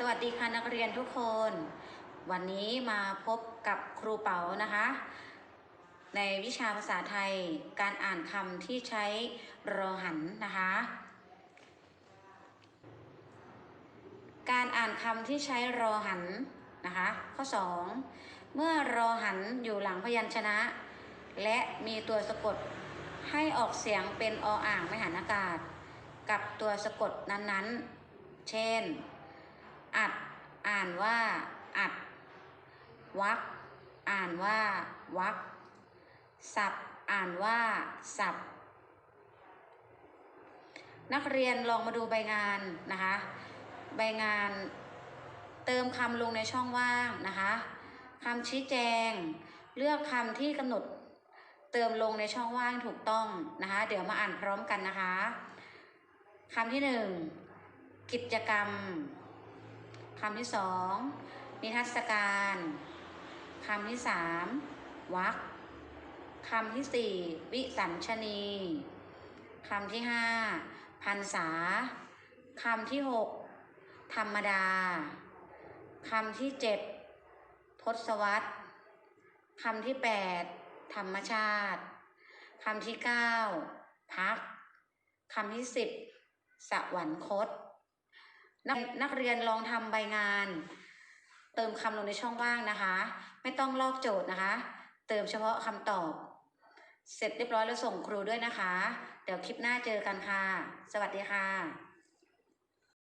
สวัสดีค่ะนักเรียนทุกคน วันนี้มาพบกับครูเป๋านะคะ ในวิชาภาษาไทยการอ่านคำที่ใช้รอหันนะคะ การอ่านคำที่ใช้รอหันนะคะ ข้อ 2 เมื่อรอหันอยู่หลังพยัญชนะ และมีตัวสะกดให้ออกเสียงเป็นออ่างไม่หันอากาศ กับตัวสะกดนั้นๆ เช่น อัด อ่านว่า อัด วัก อ่านว่า วัก สับ อ่านว่า สับ นักเรียนลองมาดูใบงานนะคะ ใบงานเติมคำลงในช่องว่างนะคะคำชี้แจง เลือกคำที่กำหนดเติมลงในช่องว่างถูกต้องนะคะ เดี๋ยวมาอ่านพร้อมกันนะคะคำที่หนึ่งกิจกรรม คำที่สองนิทรรศการคำที่สามวักคำที่สี่วิสัญชนีคำที่ห้าพันษาคำที่หกธรรมดาคำที่เจ็ดทศวรรษคำที่แปดธรรมชาติคำที่เก้าพักคำที่สิบสวรรคต นักนักเรียนลองทำใบงาน เติมคำลงในช่องว่างนะคะ ไม่ต้องลอกโจทย์นะคะ เติมเฉพาะคำตอบ เสร็จเรียบร้อยแล้วส่งครูด้วยนะคะ เดี๋ยวคลิปหน้าเจอกันค่ะ สวัสดีค่ะ